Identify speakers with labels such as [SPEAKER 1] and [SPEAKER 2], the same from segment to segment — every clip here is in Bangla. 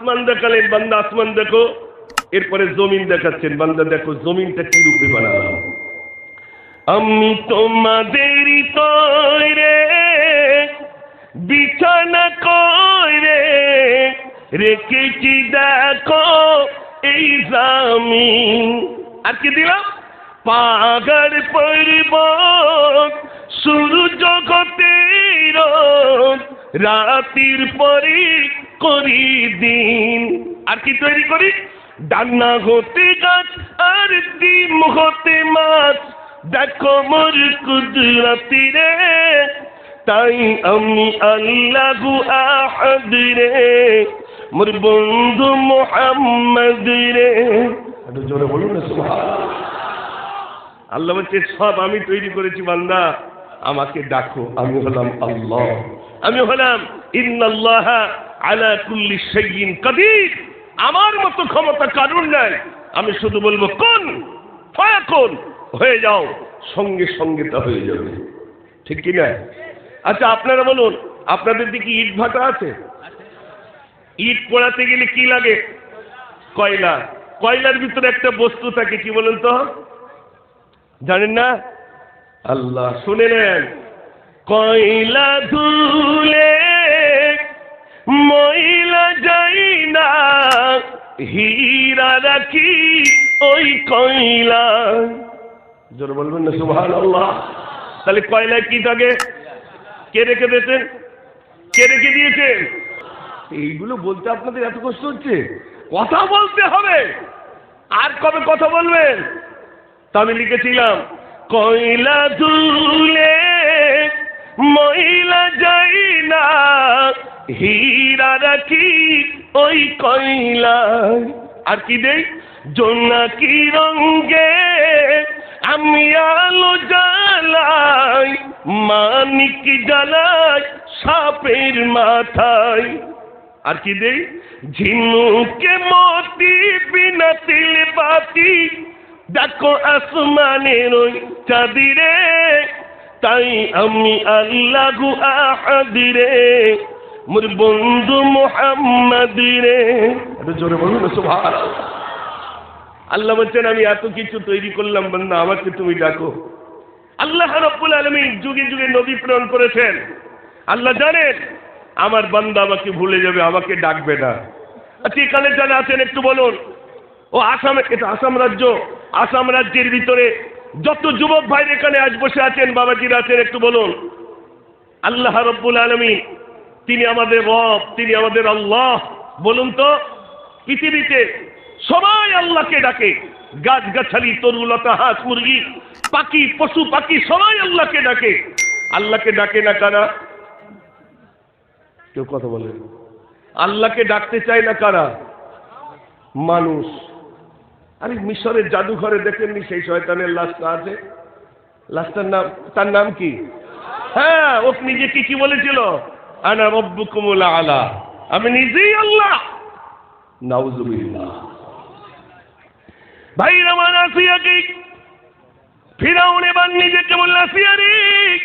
[SPEAKER 1] আসমান দেখালেন, বান্দা আসমান দেখো। এরপরে জমিন দেখাচ্ছেন, বান্দা দেখো, জমিনটা কি রূপে বানালাম। আমি তোমাদেরই তৈরে বিছানা কইরে রেখেছি দেখো এই জামিন। আর কি দিলাম? পাহাড় পর্বত শুরু জগতের রাতির পরে করি দিন। আর কি তৈরি করি? ডান্না হতে গাছ আর ডিম হতে মাছ। দেখো মোর কুদরতি রে তাই আমি আল্লাহু আহাদ রে। মোর বন্ধু মোহাম্মদ রে। একটু জোরে বলুন আল্লাহ বলছে সব আমি তৈরি করেছি বান্দা। আমাকে ডাকো আমি হলাম আল্লাহ। আমি হলাম ইন্নাল্লাহ। আলা কুল্লি শাইইন কাদির। আমার মতো ক্ষমতা কারণ নাই। আমি শুধু বলব, কোন? ফায়াকুন হয়ে যাও, সঙ্গে সঙ্গে তা হয়ে যাবে। ঠিক কি না? আচ্ছা আপনারা বলুন, আপনাদের দিকে ইট ভাটা আছে? ইট পোড়াতে গেলে কি লাগে? কয়লা। কয়লার ভিতরে একটা বস্তু থাকে, কি বলুন তো? জানেন না? আল্লাহ শুনে নেন। কয়লা ধুলে ময়লা যাই না হীরা রাখি ওই কয়লা জোর বলবেন না সুবহান আল্লাহ তাহলে কয়লায় কি থাকে? কে রেখে দিয়েছেন? কে রেখে দিয়েছেন? এইগুলো বলতে আপনাদের এত কষ্ট হচ্ছে? কথা বলতে হবে। আর কবে কথা বলবেন? তা আমি লিখেছিলাম, কয়লা দুলে মহিলা যাই না হীরা রাখি ওই কয়লা আর কি দেই? জোনাকি রঙ্গে আমি আলো জ্বালাই, মানিক জ্বালাই সাপের মাথায়। আর কি দেই? ঝিনুকে মতি বিনা তিল বাতি দেখো আসমানের ওই চাঁদিরে তাই আমি আল্লাহু আহাদিরে মোর বন্ধু মোহাম্মদ রে। একটু জোরে বলুন সুভার আল্লাহ বলছেন আমি এত কিছু তৈরি করলাম বন্ধু আমাকে তুমি ডাকো। আল্লাহ রব্বুল আলমী যুগে যুগে নবী প্রেরণ করেছেন। আল্লাহ জানেন আমার বান্দা আমাকে ভুলে যাবে আমাকে ডাকবে না। আচ্ছা এখানে যারা আছেন একটু বলুন। ও আসামে এটা আসাম রাজ্য। আসাম রাজ্যের ভিতরে যত যুবক ভাই এখানে আজ বসে আছেন, বাবাজিরা আছেন, একটু বলুন। আল্লাহ রব্বুল আলমী তিনি আমাদের রব, তিনি আমাদের আল্লাহ। বলুন তো, পৃথিবীতে সবাই আল্লাহকে ডাকে। গাছ গাছালি তরুলতা, হাঁস, মুরগি, পাখি, পশু, পাখি, সবাই আল্লাহকে ডাকে। আল্লাহকে ডাকে না কারা? কেউ কথা বলে? আল্লাহকে ডাকতে চায় না কারা? মানুষ। আরে মিশরের জাদুঘরে দেখেননি সেই শয়তানের লাশটা আছে? লাশটার নাম, তার নাম কি? হ্যাঁ ও নিজে কি কি বলেছিল? আনা রব্বুকুমুল আলা। আমি নিজেই আল্লাহ। নাউজুবিল্লাহ। ভাই আমার আসিয়া কি? ফিরাউন এবার নিজেকে বলল আসিয়া রে?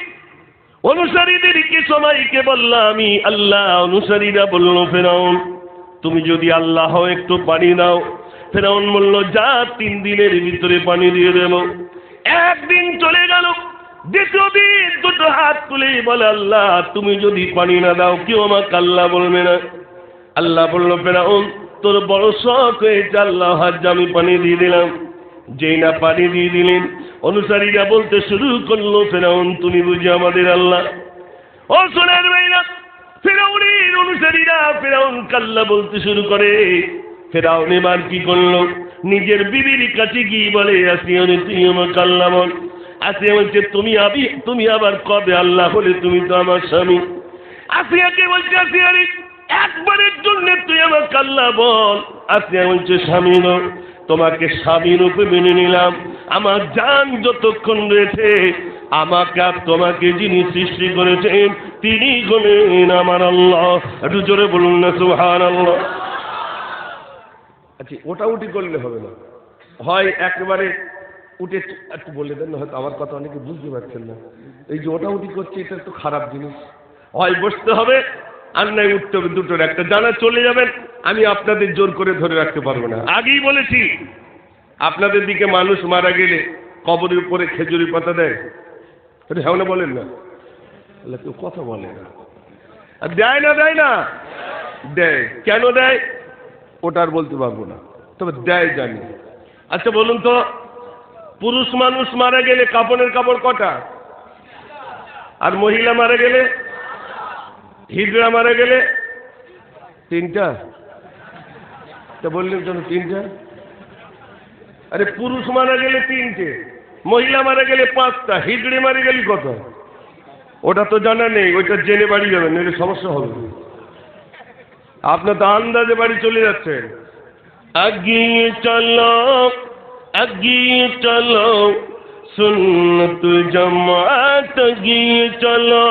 [SPEAKER 1] অনুসারীদেরকে সবাইকে বললাম আমি আল্লাহ? অনুসারীরা বলল, ফেরাউন, তুমি যদি আল্লাহ একটু পানি দাও ফেরাউন বলল, যা, তিন দিনের ভিতরে পানি দিয়ে দেব। একদিন চলে গেল। দ্বিতীয় দিন দুটো হাত তুলে বলে, আল্লাহ, তুমি যদি পানি না দাও, কেউ আমাকে আল্লাহ বলবে না। আল্লাহ বলল, ফেরাউন, তোর বড় শখ হয়েছে, আল্লাহ হাজ আমি পানি দিয়ে দিলাম। যেই না পানি দিয়ে দিলেন, অনুসারীরা বলতে শুরু করল, ফেরাউন, তুমি বুঝি আমাদের আল্লাহ? ও সোনার মেয়েরা ফেরাউনের অনুসারীরা ফেরাউন কাল্লা বলতে শুরু করে ফেরাউন এবার কি করল? নিজের বিবির কাছে গিয়ে বলে আসিয়ানি তুই আমার কাল্লা বল। বলছে, তুমি আবি, তুমি আবার কবে আল্লাহ হলে তুমি তো আমার স্বামী? আসিয়াকে বলছে আসিয়ানি একবারের জন্য তুই আমার কাল্লা বল। আসিয়া বলছে, স্বামী নো তোমাকে স্বামী রূপে মেনে নিলাম। আমার জান যতক্ষণ রয়েছে, আমাকে আর তোমাকে যিনি সৃষ্টি করেছেন, তিনি হলেন আমার আল্লাহ। একটু জোরে বলুন না সুহান আল্লাহ আচ্ছা ওটা উঠি করলে হবে না। হয় একেবারে উঠে একটু বলে দেন, না হয়তো আমার কথা অনেকে বুঝতে পারছেন না। এই যে ওটা উঠি করছে, এটা একটু খারাপ জিনিস। হয় বসতে হবে, আর নাই উঠতে হবে দুটোর একটা। জানা চলে যাবেন, আমি আপনাদের জোর করে ধরে রাখতে পারব না। আগেই বলেছি, আপনাদের দিকে মানুষ মারা গেলে কবরের উপরে খেজুরি পাতা দেয়। হ্যাঁ না বলেন না। কেউ কথা বলে না। দেয় না দেয় না। দেয়। কেন দেয়? ওটা আর বলতে পারব না। তবে দেয় জানি। আচ্ছা বলুন তো, পুরুষ মানুষ মারা গেলে কাপড়ের কাপড় কটা? আর মহিলা মারা গেলে? হিজড়া মারা গেলে? তিনটা। তা বললেন কেন তিনটা? আরে, পুরুষ মারা গেলে তিনটে, মহিলা মারা গেলে পাঁচটা, হিজড়ে মারা গেলে কত ওটা তো জানা নেই, ওইটা জেনে বাড়ি যাবেন, নইলে সমস্যা হবে। আপনার তো আন্দাজে বাড়ি চলে যাচ্ছেন। আগিয়ে চলো আগিয়ে চলো সুন্নত জমাত গিয়ে চলো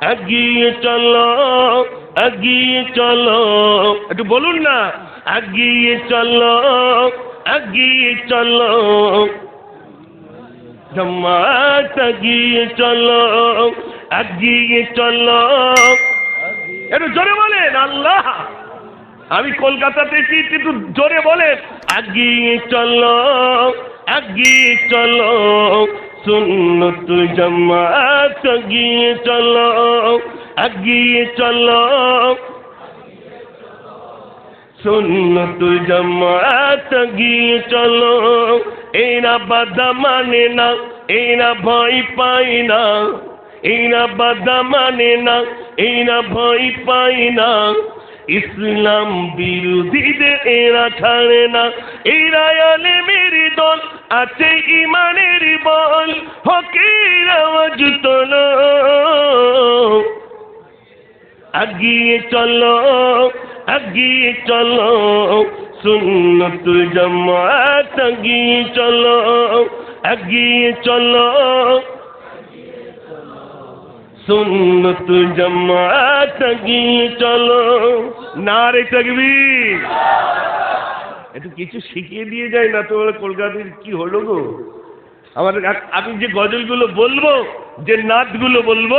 [SPEAKER 1] আগিয়ে চলো আগিয়ে চলো। একটু বলুন না। আগিয়ে চলো আগিয়ে চলো। জমাত গিয়ে চলো আগিয়ে চলো। একটু জোরে বলেন, আল্লাহ। আমি কলকাতাতে একটু জোরে বলেন। আগিয়ে চলো আগিয়ে চলো, সুন্নত জমাত গিয়ে চলো, আগিয়ে চলো। সুন্নত জমাত গিয়ে চলো। এরা বাধা মানে না এরা ভয় পায় না। এরা বাধা মানে না এরা ভয় পায় না ইসলাম বিরোধীদের এরা ছাড়ে না এরা আলে মেরি দল আছে ইমানের বল হকের আওয়াজ তোলো আগিয়ে চলো আগিয়ে চলো সুন্নত জমাত আগিয়ে চলো আগিয়ে চলো সুন্নত জমাত আগিয়ে চলো। নারে তকবীর। একটু কিছু শিখিয়ে দিয়ে যায় না তো কলকাতার কি হলো গো? আমার আমি যে গজলগুলো বলব, যে নাচগুলো বলব,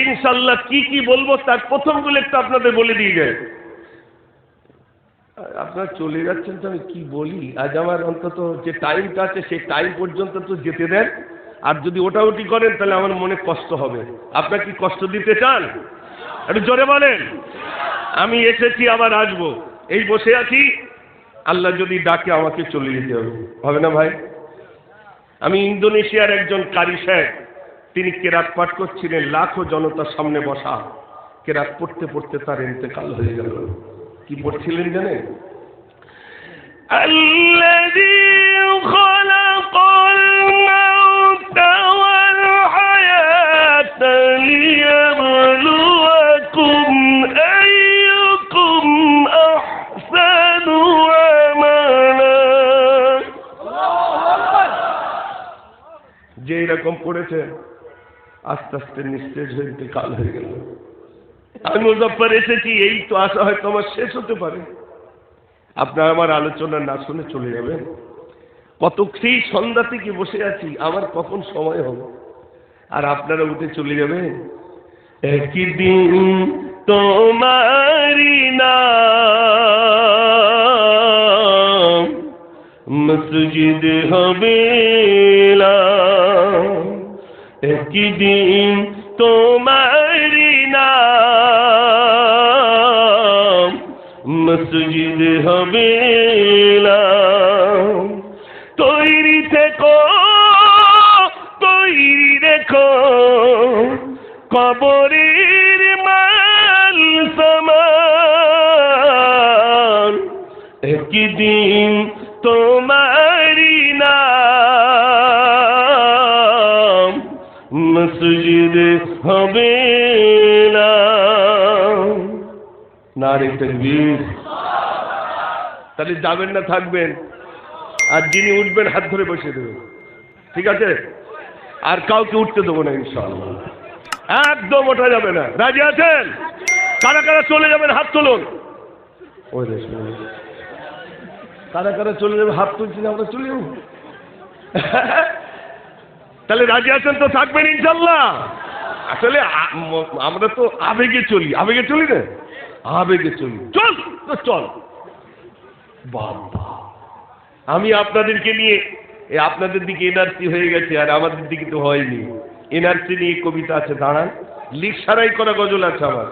[SPEAKER 1] ইনশাল্লাহ কি কি বলব তার প্রথমগুলো একটু আপনাদের বলে দিয়ে যায় আপনারা চলে যাচ্ছেন তো আমি কি বলি? আজ আমার অন্তত যে টাইমটা আছে, সেই টাইম পর্যন্ত তো যেতে দেন। আর যদি ওটা ওটি করেন, তাহলে আমার মনে কষ্ট হবে। আপনার কি কষ্ট দিতে চান? একটু জোরে বলেন। আমি এসেছি, আবার আসব। এই বসে আছি। আল্লাহ যদি ডাকে, আমাকে চলে যেতে হবে। হবে না ভাই? আমি ইন্দোনেশিয়ার একজন কারি সাহেব। তিনি কেরাত পাঠ করছিলেন, লাখো জনতার সামনে বসা। কেরাত পড়তে পড়তে তার ইন্তেকাল হয়ে গেল। কি পড়ছিলেন জানেন? এরকম পড়েছে আস্তে আস্তে নিস্তেজ হয়ে কাল হয়ে গেল। আমি মুজফর এসেছি, এই তো আশা হয়তো আমার শেষ হতে পারে। আপনার আমার আলোচনা না শুনে চলে যাবেন। কত সেই সন্ধ্যা থেকে বসে আছি, আমার কখন সময় হবে? আর আপনারা উঠে চলে যাবেন। একই দিন তোমারি নাম মসজিদ হবে। একই দিন তোমারি নাম মসজিদ হবে তৈরি থেকো, তৈরি রেখো। কবরের মাল সমান। একই দিন তোমারি নাম, মসজিদ হবে না। তাহলে যাবেন না, থাকবেন। আর যিনি উঠবেন, হাত ধরে বসে দেবেন। ঠিক আছে? আর কাউকে উঠতে দেবো না, ইনশাআল্লাহ। একদম ওঠা যাবে না। রাজি আছেন? কারা কারা চলে যাবেন, হাত তুলুন। ওই শুনুন। কারা কারা চলে যাবে, হাত তুলছি না, আমরা চলে যাব। তাহলে রাজি আছেন তো থাকবেন ইনশাল্লাহ? আসলে আমরা তো আবেগে চলি। আবেগে চলি না আবেগে চলি। চল, তো চল। বাবা। আমি আপনাদেরকে নিয়ে আপনাদের দিকে এনআরসি হয়ে গেছে, আর আমাদের দিকে তো হয়নি। এনআরসি নিয়ে কবিতা আছে, দাঁড়ান। লিখ সারাই করা গজল আছে আমার।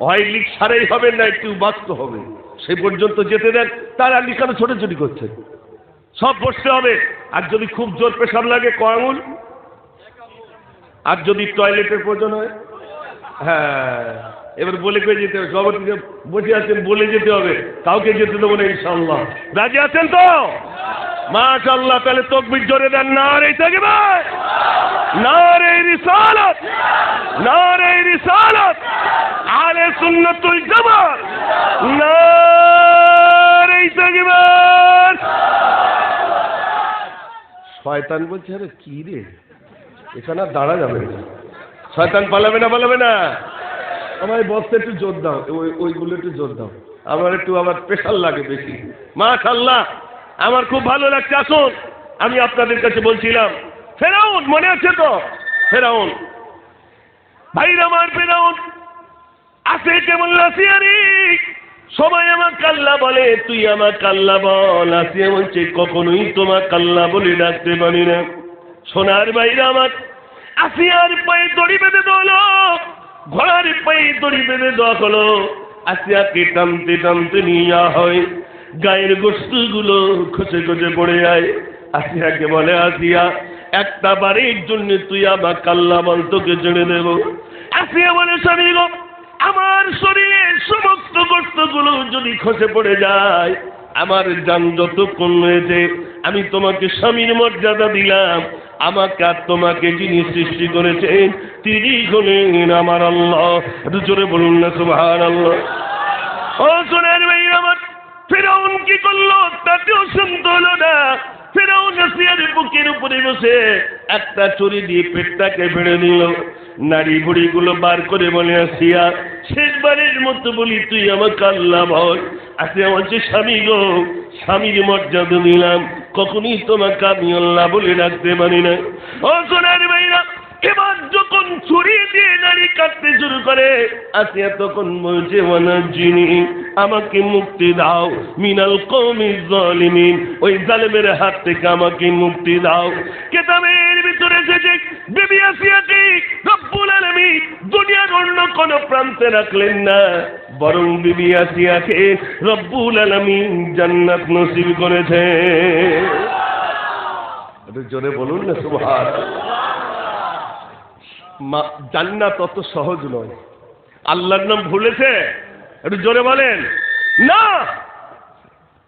[SPEAKER 1] হয় লিখ সারাই হবে না, একটু বাস্তব হবে। সে পর্যন্ত যেতে দেন। তার লিখানো ছোটাছুটি করছে। সব বসতে হবে। আর যদি খুব জোর পেশাব লাগে ক আঙুল? আর যদি টয়লেটের প্রয়োজন হয়? হ্যাঁ এবার বলে করে যেতে হবে। সবার বসে আছেন, বলে যেতে হবে। কাউকে যেতে দেবো না ইনশাল্লাহ রাজি আছেন তো? মাশাল্লাহ তাহলে তকবির জোরে দেন। না রে থাকবে না রে রিসালত। না রে রিসালত। আলে সুন্নাতুল জামাত। না শয়তান বলছে, আরে কি রে? এখানে আর দাঁড়া যাবে না। শয়তান পালাবে না পালাবে না। আমার বক্সে একটু জোর দাও, ওই, ওইগুলো একটু জোর দাও। আমার একটু, আমার স্পেশাল লাগে বেশি। মাশাল্লাহ আমার খুব ভালো লাগছে, আসুন। আমি আপনাদের কাছে বলছিলাম, ফেরাউন, মনে আছে তো? ফেরাউন। ভাইরা আমার ফেরাউন আছে কেমন লাসিয়ারি সবাই আমার কাল্লা বলে, তুই আমার কাল্লা বল। আসিয়া বলছে, কখনোই তোমার কাল্লা বলে ডাকতে পারি না। সোনার বাইরে আমার, আসিয়ার পায়ে দড়ি বেঁধে দোলো ঘোড়ার পায়ে দড়ি বেঁধে দেওয়া হলো। আসিয়াকে টানতে টানতে নিয়ে যাওয়া হয়। গায়ের গোষ্ঠীগুলো খসে খসে পড়ে যায়। আসিয়াকে বলে, আসিয়া, একটা বাড়ির জন্য তুই আমার কাল্লা বল, তোকে ছেড়ে দেবো। আসিয়া বলে, স্বামী আমার শরীরের সমস্ত গোষ্ঠগুলো যদি খসে পড়ে যায়, আমার যান যতক্ষণ রয়েছে, আমি তোমাকে স্বামীর মর্যাদা দিলাম। আমাকে আর তোমাকে যিনি সৃষ্টি করেছেন, তিনি হলেন আমার আল্লাহ। একটু জোরে বলুন না সুভার আল্লাহ ও সোনার ভাই, আমার ফেরাউন কি করল? তাতেও শুনতে হলো না। ফেরাউন বুকের উপরে বসে একটা চুরি দিয়ে পেটটাকে ফেড়ে দিল নারী বুড়িগুলো বার করে বলে, আসিয়া শেষবারের মতো বলি, তুই আমার আমাকে আল্লাহ আজকে আমার যে স্বামী গো, স্বামীর মর্যাদা দিলাম কখনই তোমাকে আমি আল্লাহ বলে রাখতে পারি না। ও সোনার ভাইরা এবার যখন ছুরি দিয়ে নারী কাটতে শুরু করে, আসিয়া তখন বলছে ওয়ানাজিনি আমাকে মুক্তি দাও। মিনাল কৌমি জালিমিন ওই জালেমের হাত থেকে আমাকে মুক্তি দাও। কেতাবের ভিতরে এসেছে দেবী আসিয়াকে রব্বুল আলামিন দুনিয়ার অন্য কোন প্রান্তে রাখলেন না, বরং বিবি আসিয়াকে রব্বুল আলামিন জান্নাত নসিব করেছে। জোরে বলুন না সুবহান জান্নাত অত সহজ নয়। আল্লাহর নাম ভুলেছে? একটু জোরে বলেন। না!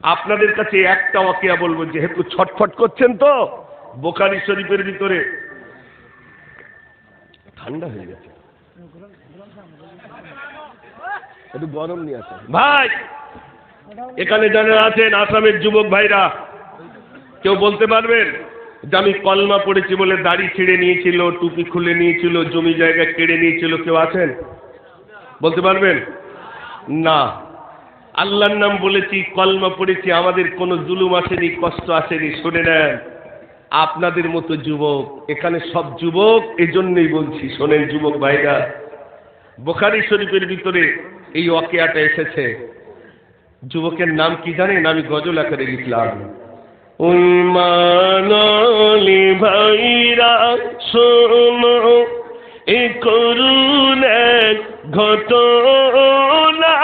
[SPEAKER 1] আপনাদের কাছে একটা ওয়াকিয়া বলব, যেহেতু ছটফট করছেন তো বোকারি শরীফের ভিতরে। ঠান্ডা হয়ে গেছে। একটু গরম নিয়ে আসেন। ভাই, এখানে যারা আছেন, আসামের যুবক ভাইরা, কেউ বলতে পারবেন? যে আমি কলমা পড়েছি বলে দাড়ি ছিঁড়ে নিয়েছিল, টুপি খুলে নিয়েছিল, জমি জায়গা কেড়ে নিয়েছিল, কেউ আছেন? বলতে পারবেন? না। আল্লাহর নাম বলেছি, কলমা পড়েছি, আমাদের কোনো জুলুম আসেনি, কষ্ট আসেনি, শুনে নেন। আপনাদের মতো যুবক, এখানে সব যুবক, এজন্যই বলছি, শোনেন যুবক ভাইরা। বোখারি শরীফের ভিতরে এই ওয়াকিয়াটা এসেছে। যুবকের নাম কি জানেন? আমি গজল আকারে লিখলাম। ওই মানলি ভাইরা, শোনো, এ এক ঘটনা।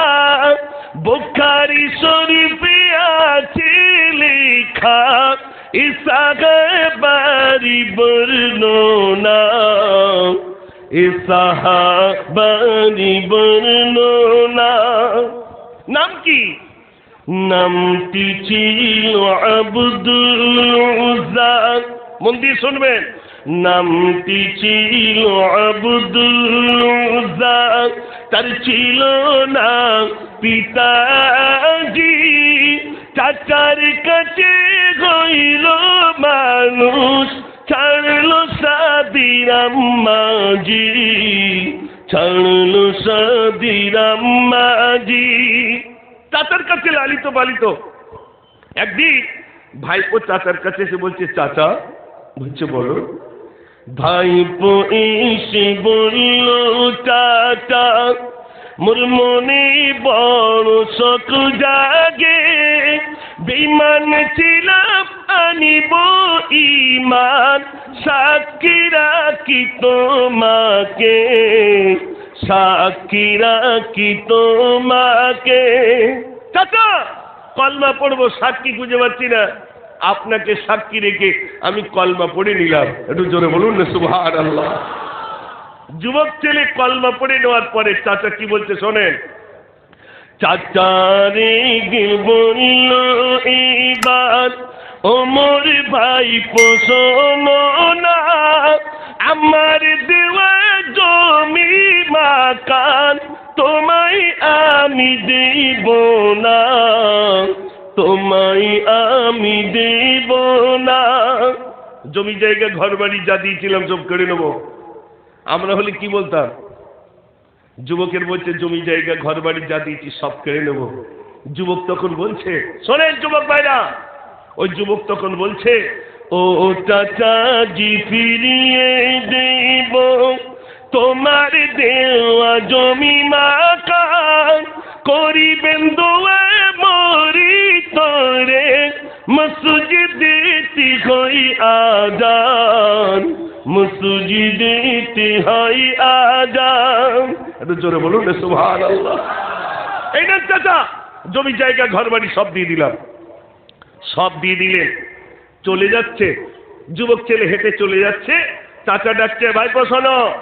[SPEAKER 1] বোখারি শরীফে আছে লেখা ইসাহাবারি বর্ণনা। ইসাহাবারি বর্ণনা। নাম কি? নামটি ছিল আব্দুল মন দিয়ে শুনবেন। নামটি ছিল আব্দুল তার ছিল না পিতাজি। চাচার কাছে গইল মানুষ, ছাড়লো সাদিরাম মাজি ছাড়লো সাদিরাম মাজি চাচার কাছে লালিত পালিত। একদিন ভাইপো চাচার কাছে এসে বলছে, চাচা, বলছে, বলো, ভাইপো এসে বলল টাটা মোর মনে বড় শত জাগে। বিমান ছিলাম, আনিব ইমান সাক্ষী রাখি তোমাকে। সাক্ষী কি তোমাকে। চাচা, কলমা পড়ব, সাক্ষী খুঁজে পাচ্ছি না। আপনাকে সাক্ষী রেখে আমি কলমা পড়ে নিলাম। একটু জোরে বলুন না সুভার আল্লাহ যুবক ছেলে কলমা পড়ে নেওয়ার পরে চাচা কি বলছে শোনেন? চাচারে গিল বলল এইবার ওমর ভাই পোষণ না। আমার দেওয়া জমি মাকান তোমায় আমি দেব না, তোমায় আমি দেব না। জমি জায়গা ঘর বাড়ি যা দিয়েছিলাম সব কেড়ে নেব। আমরা হলে কি বলতাম? যুবকের বলছে, জমি জায়গা ঘর বাড়ি যা দিয়েছি সব কেড়ে নেব। যুবক তখন বলছে, শোনেন যুবক ভাইরা ওই যুবক তখন বলছে, ও চাচাজি ফিরিয়ে দেব। তোমার দেওয়া জমি মাকান করিবেন দোয়া মরি তোরে। মসজিদ হই আজান, মসজিদে হয় আজান। একটু জোরে বলুন আল্লাহ এই না চাচা, জমি জায়গা ঘর বাড়ি সব দিয়ে দিলাম। সব দিয়ে দিলেন। চলে যাচ্ছে। যুবক ছেলে হেঁটে চলে যাচ্ছে। চাচা ডাকছে, ভাইপো, শোনো।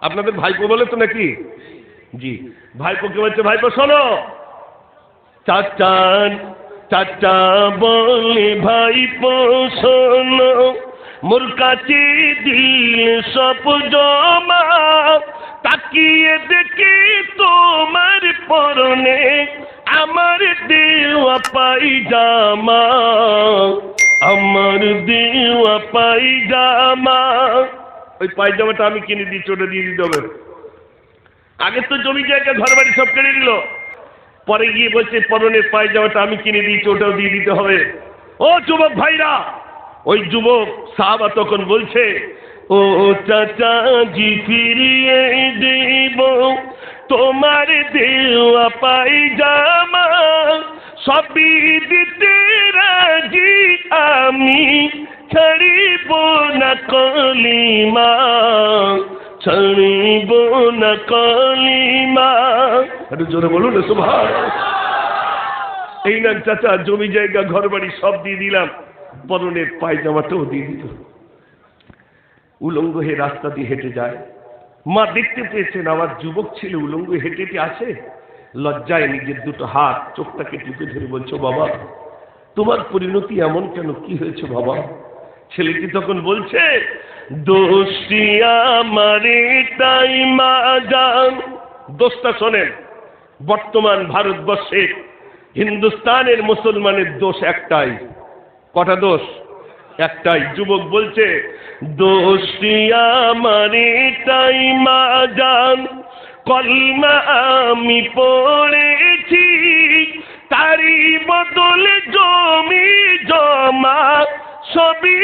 [SPEAKER 1] আপনাদের ভাইপো বলে তো নাকি? জি। ভাইপো কে বলছে, ভাইপো, শোনো। চাচান চাচা বলে, ভাইপো, শোনো। মোর কাছে দিল সব জমা, তাকিয়ে দেখি তোমার পরনে আমার দেওয়া পাইজামা, আমার দেওয়া পাইজামা। ওই পায়জামাটা আমি কিনে দিচ্ছি ওটা দিয়ে দিতে হবে। আগে তো জমি জায়গা ঘর বাড়ি সব কেড়ে নিল। পরে গিয়ে বলছে পরনের পায়জামাটা আমি কিনে দিয়েছি, ওটাও দিয়ে দিতে হবে। ও যুবক ভাইরা, ওই যুবক সাহাবা তখন বলছে, ও চাচা জি ফিরিয়ে দেব তোমার দেওয়া পাইজামা সবই দিতে রাজি আমি। ছাড়িব না কলিমা, ছাড়িব না কলিমা। একটু জোরে বলুন সুভাষ এই না চাচা, জমি জায়গা ঘর বাড়ি সব দিয়ে দিলাম। পরনের পায়জামাটাও দিয়ে দিল। উলঙ্গ হয়ে রাস্তা দিয়ে হেঁটে যায়। মা দেখতে পেয়েছেন, আমার যুবক ছেলে উলঙ্গ হেঁটে হেঁটে আসে, লজ্জায় নিজের দুটো হাত চোখটাকে টিপে ধরে বলছো, বাবা, তোমার পরিণতি এমন কেন? কি হয়েছে বাবা? ছেলেটি তখন বলছে, দোষী আমারে তাই মা দোষটা শোনেন, বর্তমান ভারতবর্ষে হিন্দুস্তানের মুসলমানের দোষ একটাই। কটা দোষ? একটাই যুবক বলছে, দোষী আমারে তাই মা যান কলমা আমি পড়েছি, তারই বদলে জমি জমা, সবই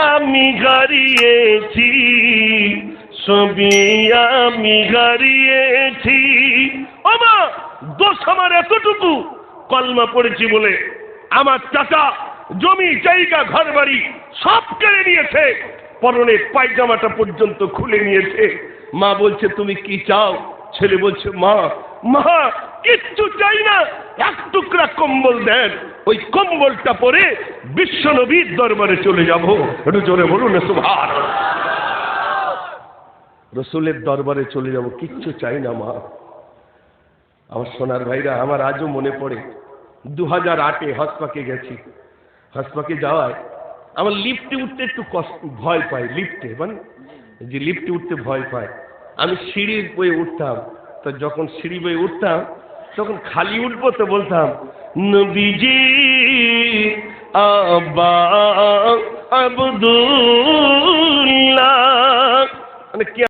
[SPEAKER 1] আমি হারিয়েছি সবই আমি হারিয়েছি ওমা দোষ আমার এতটুকু, কলমা পড়েছি বলে আমার চাচা জমি, জায়গা ঘর বাড়ি সব কেড়ে নিয়েছে। পরনের পায়জামাটা পর্যন্ত খুলে নিয়েছে। মা বলছে, তুমি কি চাও? ছেলে বলছে, মা মা, কিচ্ছু চাই না। এক টুকরা কম্বল দেন। ওই কম্বলটা পরে বিশ্ব নবীর দরবারে চলে যাব। একটু জোরে বলুন সুভার রসুলের দরবারে চলে যাব। কিচ্ছু চাই না, মা। আমার সোনার ভাইরা, আমার আজও মনে পড়ে। দু হাজার আটে হসপাকে গেছি। হসপাকে যাওয়ায় আমার লিফটে উঠতে একটু কষ্ট, ভয় পাই লিফটে মানে যে লিফটে উঠতে ভয় পায়। আমি সিঁড়ির বয়ে উঠতাম, তো যখন সিঁড়ি বয়ে উঠতাম, তখন খালি উঠবো তো বলতাম, নবীজি, আবা আবদুল্লাহ। মানে কে